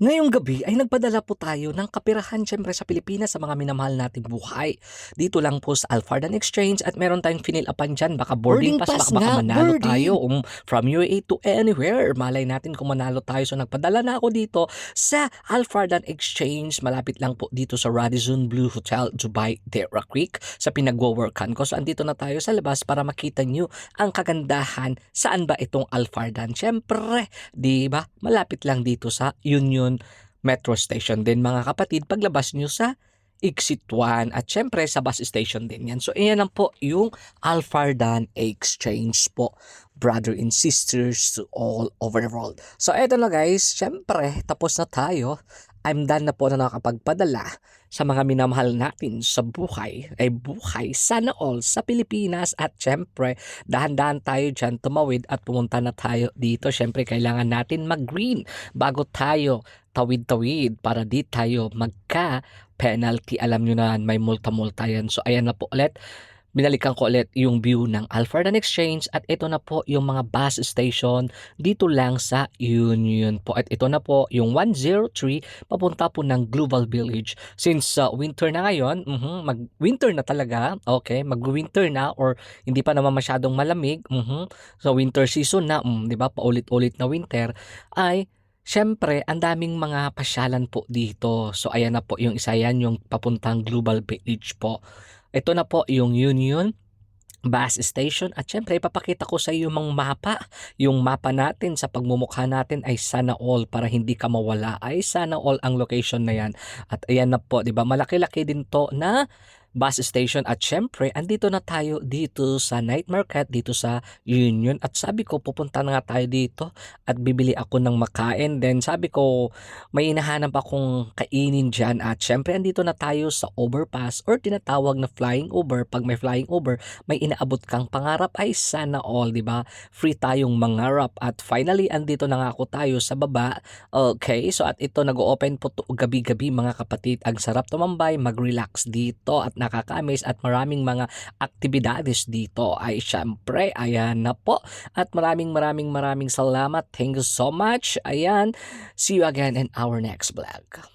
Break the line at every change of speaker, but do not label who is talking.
Ngayong gabi ay nagpadala po tayo ng kapirahan syempre sa Pilipinas sa mga minamahal nating buhay. Dito lang po sa Alfardan Exchange at meron tayong finil upan dyan. Baka boarding,
Boarding
pass,
pass
baka, baka manalo
boarding.
tayo um, from UAE to anywhere. Malay natin kung manalo tayo. So nagpadala na ako dito sa Alfardan Exchange. Malapit lang po dito sa Radisson Blue Hotel, Dubai, Dera Creek sa pinagwo-workan ko. So andito na tayo sa labas para makita nyo ang kagandahan. Saan ba itong Alfardan? Syempre, di ba? Malapit lang dito sa Union Metro Station din mga kapatid paglabas nyo sa Exit 1 at syempre sa bus station din yan. So ayan lang po yung Alfardan Exchange po. Brother and sisters to all over the world. So eto na guys, syempre tapos na tayo. I'm done na po na nakakapagpadala sa mga minamahal natin sa buhay ay buhay sana all sa Pilipinas at syempre dahan-dahan tayo dyan tumawid at pumunta na tayo dito. Syempre kailangan natin mag-green bago tayo tawid-tawid para di tayo magka-penalty. Alam nyo na may multa-multa yan. So ayan na po ulit. Binalikan ko ulit yung view ng Alfardan Exchange at ito na po yung mga bus station dito lang sa Union po. At ito na po yung 103 papunta po ng Global Village. Since uh, winter na ngayon, mhm, mag-winter na talaga, okay, mag-winter na or hindi pa naman masyadong malamig, mhm, so winter season na, mm, di ba, paulit-ulit na winter, ay Siyempre, ang daming mga pasyalan po dito. So, ayan na po yung isa yan, yung papuntang Global Village po. Ito na po yung Union bus station. At syempre ipapakita ko sa iyo yung mapa. Yung mapa natin sa pagmumukha natin ay sana all para hindi ka mawala. Ay sana all ang location na yan. At ayan na po di ba? Malaki-laki din to na bus station at syempre andito na tayo dito sa night market dito sa Union. At sabi ko pupunta na nga tayo dito at bibili ako ng makain. Then sabi ko may hinahanap akong kainin dyan. At syempre andito na tayo sa overpass or tinatawag na flying over pag may flying over may inaabot kang pangarap. Ay sana all, di ba? Free tayong mangarap. At finally andito na nga ako tayo sa baba. Okay, so at ito nag-open po gabi-gabi mga kapatid. Ang sarap tumambay, mag-relax dito. At nakakamis at maraming mga aktibidades dito. Ay syempre, ayan na po. At maraming maraming maraming salamat. Thank you so much. Ayan, see you again in our next vlog.